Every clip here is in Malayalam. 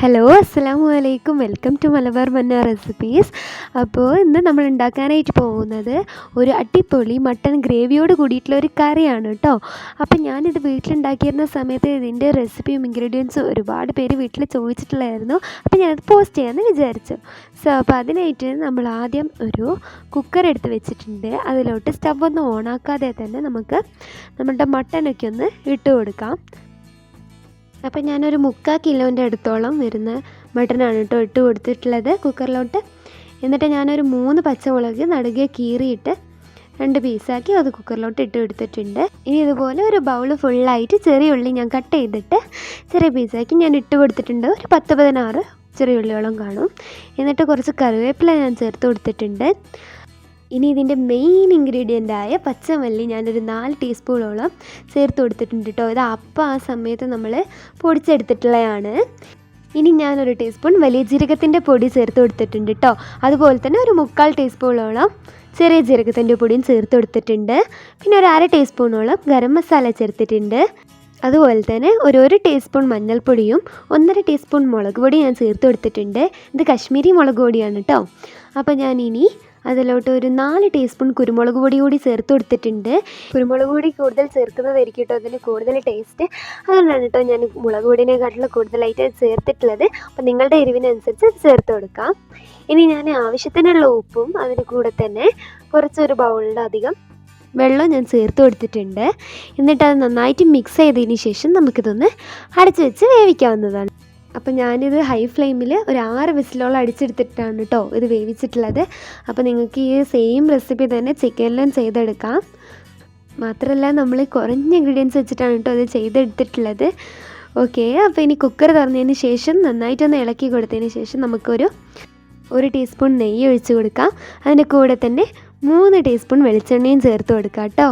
ഹലോ അസ്സാം വലൈക്കും വെൽക്കം ടു മലബാർ മന്ന റെസിപ്പീസ് അപ്പോൾ ഇന്ന് നമ്മൾ ഉണ്ടാക്കാനായിട്ട് പോകുന്നത് ഒരു അടിപൊളി മട്ടൺ ഗ്രേവിയോട് കൂടിയിട്ടുള്ള ഒരു കറിയാണ് കേട്ടോ അപ്പോൾ ഞാനിത് വീട്ടിലുണ്ടാക്കിയിരുന്ന സമയത്ത് ഇതിന്റെ റെസിപ്പിയും ഇൻഗ്രീഡിയൻസും ഒരുപാട് പേര് വീട്ടിൽ ചോദിച്ചിട്ടുള്ളായിരുന്നു. അപ്പോൾ ഞാനത് പോസ്റ്റ് ചെയ്യാമെന്ന് വിചാരിച്ചു. സോ അപ്പോൾ അതിനായിട്ട് നമ്മൾ ആദ്യം ഒരു കുക്കർ എടുത്ത് വെച്ചിട്ടുണ്ട്. അതിലോട്ട് സ്റ്റവ് ഒന്ന് ഓണാക്കാതെ തന്നെ നമുക്ക് നമ്മളുടെ മട്ടനൊക്കെ ഒന്ന് ഇട്ട് കൊടുക്കാം. അപ്പം ഞാനൊരു മുക്കാൽ കിലോന്റെ അടുത്തോളം വരുന്ന മട്ടനാണ് കേട്ടോ ഇട്ട് കൊടുത്തിട്ടുള്ളത് കുക്കറിലോട്ട്. എന്നിട്ട് ഞാനൊരു മൂന്ന് പച്ചമുളക് നടുകെ കീറിയിട്ട് രണ്ട് പീസാക്കി അത് കുക്കറിലോട്ട് ഇട്ട് കൊടുത്തിട്ടുണ്ട്. ഇനി ഇതുപോലെ ഒരു ബൗൾ ഫുള്ളായിട്ട് ചെറിയ ഉള്ളി ഞാൻ കട്ട് ചെയ്തിട്ട് ചെറിയ പീസാക്കി ഞാൻ ഇട്ട് കൊടുത്തിട്ടുണ്ട്. ഒരു പത്ത് പതിനാറ് ചെറിയ ഉള്ളിയോളം കാണും. എന്നിട്ട് കുറച്ച് കറിവേപ്പില ഞാൻ ചേർത്ത് കൊടുത്തിട്ടുണ്ട്. ഇനി ഇതിന്റെ മെയിൻ ഇൻഗ്രീഡിയന്റ് ആയ പച്ചമല്ലി ഞാനൊരു നാല് ടീസ്പൂണോളം ചേർത്ത് കൊടുത്തിട്ടുണ്ട് കേട്ടോ ഇത് അപ്പം ആ സമയത്ത് നമ്മൾ പൊടിച്ചെടുത്തിട്ടുള്ളതാണ് ഇനി ഞാനൊരു ടീസ്പൂൺ വലിയ ജീരകത്തിന്റെ പൊടി ചേർത്ത് കൊടുത്തിട്ടുണ്ട് കേട്ടോ അതുപോലെ തന്നെ ഒരു മുക്കാൽ ടീസ്പൂണോളം ചെറിയ ജീരകത്തിന്റെ പൊടിയും ചേർത്ത് കൊടുത്തിട്ടുണ്ട്. പിന്നെ ഒരു അര ടീസ്പൂണോളം ഗരം മസാല ചേർത്തിട്ടുണ്ട്. അതുപോലെ തന്നെ ഒരു ഒരു ടീസ്പൂൺ മഞ്ഞൾപ്പൊടിയും ഒന്നര ടീസ്പൂൺ മുളക് പൊടി ഞാൻ ചേർത്ത് കൊടുത്തിട്ടുണ്ട്. ഇത് കശ്മീരി മുളക് പൊടിയാണ് കേട്ടോ അപ്പോൾ ഞാൻ ഇനി അതിലോട്ട് ഒരു നാല് ടീസ്പൂൺ കുരുമുളക് പൊടി കൂടി ചേർത്ത് കൊടുത്തിട്ടുണ്ട്. കുരുമുളക് പൊടി കൂടുതൽ ചേർക്കുന്നതായിരിക്കും കേട്ടോ അതിന് കൂടുതൽ ടേസ്റ്റ്. അതുകൊണ്ടാണ് കേട്ടോ ഞാൻ മുളക് പൊടിനെക്കാട്ടിലും കൂടുതലായിട്ട് ചേർത്തിട്ടുള്ളത്. അപ്പോൾ നിങ്ങളുടെ എരിവിനനുസരിച്ച് ചേർത്ത് കൊടുക്കാം. ഇനി ഞാൻ ആവശ്യത്തിനുള്ള ഉപ്പും അതിന് കൂടെ തന്നെ കുറച്ചൊരു ബൗളിലധികം വെള്ളം ഞാൻ ചേർത്ത് കൊടുത്തിട്ടുണ്ട്. എന്നിട്ട് അത് നന്നായിട്ട് മിക്സ് ചെയ്തതിന് ശേഷം നമുക്കിതൊന്ന് അടച്ചു വെച്ച് വേവിക്കാവുന്നതാണ്. അപ്പോൾ ഞാനിത് ഹൈ ഫ്ലെയിമിൽ ഒരു ആറ് വിസിലോളം അടിച്ചെടുത്തിട്ടാണ് കേട്ടോ ഇത് വേവിച്ചിട്ടുള്ളത്. അപ്പോൾ നിങ്ങൾക്ക് ഈ സെയിം റെസിപ്പി തന്നെ ചിക്കനിലും ചെയ്തെടുക്കാം. മാത്രമല്ല നമ്മൾ കുറഞ്ഞ ഇൻഗ്രീഡിയൻസ് വെച്ചിട്ടാണ് കേട്ടോ ഇത് ചെയ്തെടുത്തിട്ടുള്ളത്. ഓക്കെ അപ്പോൾ ഇനി കുക്കർ തുറന്നതിന് ശേഷം നന്നായിട്ടൊന്ന് ഇളക്കി കൊടുത്തതിന് ശേഷം നമുക്കൊരു ഒരു ടീസ്പൂൺ നെയ്യ് ഒഴിച്ച് കൊടുക്കാം. അതിന്റെ കൂടെ തന്നെ മൂന്ന് ടീസ്പൂൺ വെളിച്ചെണ്ണയും ചേർത്ത് കൊടുക്കാം കേട്ടോ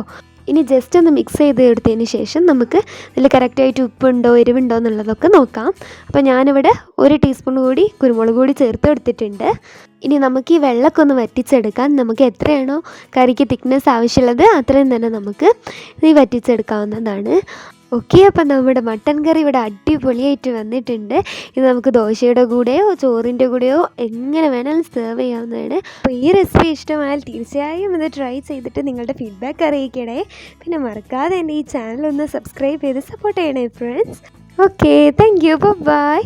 ഇനി ജസ്റ്റ് ഒന്ന് മിക്സ് ചെയ്ത് എടുത്തതിന് ശേഷം നമുക്ക് ഇതിൽ കറക്റ്റായിട്ട് ഉപ്പുണ്ടോ എരിവുണ്ടോ എന്നുള്ളതൊക്കെ നോക്കാം. അപ്പോൾ ഞാനിവിടെ ഒരു ടീസ്പൂൺ കൂടി കുരുമുളക് കൂടി ചേർത്ത് എടുത്തിട്ടുണ്ട്. ഇനി നമുക്ക് ഈ വെള്ളമൊക്കെ ഒന്ന് വറ്റിച്ചെടുക്കാൻ നമുക്ക് എത്രയാണോ കറിക്ക് തിക്നെസ് ആവശ്യമുള്ളത് അത്രയും തന്നെ നമുക്ക് ഇത് വറ്റിച്ചെടുക്കാവുന്നതാണ്. ഓക്കെ അപ്പം നമ്മുടെ മട്ടൻ കറി ഇവിടെ അടിപൊളിയായിട്ട് വന്നിട്ടുണ്ട്. ഇത് നമുക്ക് ദോശയുടെ കൂടെയോ ചോറിന്റെ കൂടെയോ എങ്ങനെ വേണമെങ്കിലും സെർവ് ചെയ്യാവുന്നതാണ്. അപ്പോൾ ഈ റെസിപ്പി ഇഷ്ടമായാൽ തീർച്ചയായും ഇത് ട്രൈ ചെയ്തിട്ട് നിങ്ങളുടെ ഫീഡ്ബാക്ക് അറിയിക്കണേ. പിന്നെ മറക്കാതെ എന്റെ ഈ ചാനൽ ഒന്ന് സബ്സ്ക്രൈബ് ചെയ്ത് സപ്പോർട്ട് ചെയ്യണേ friends okay thank you bye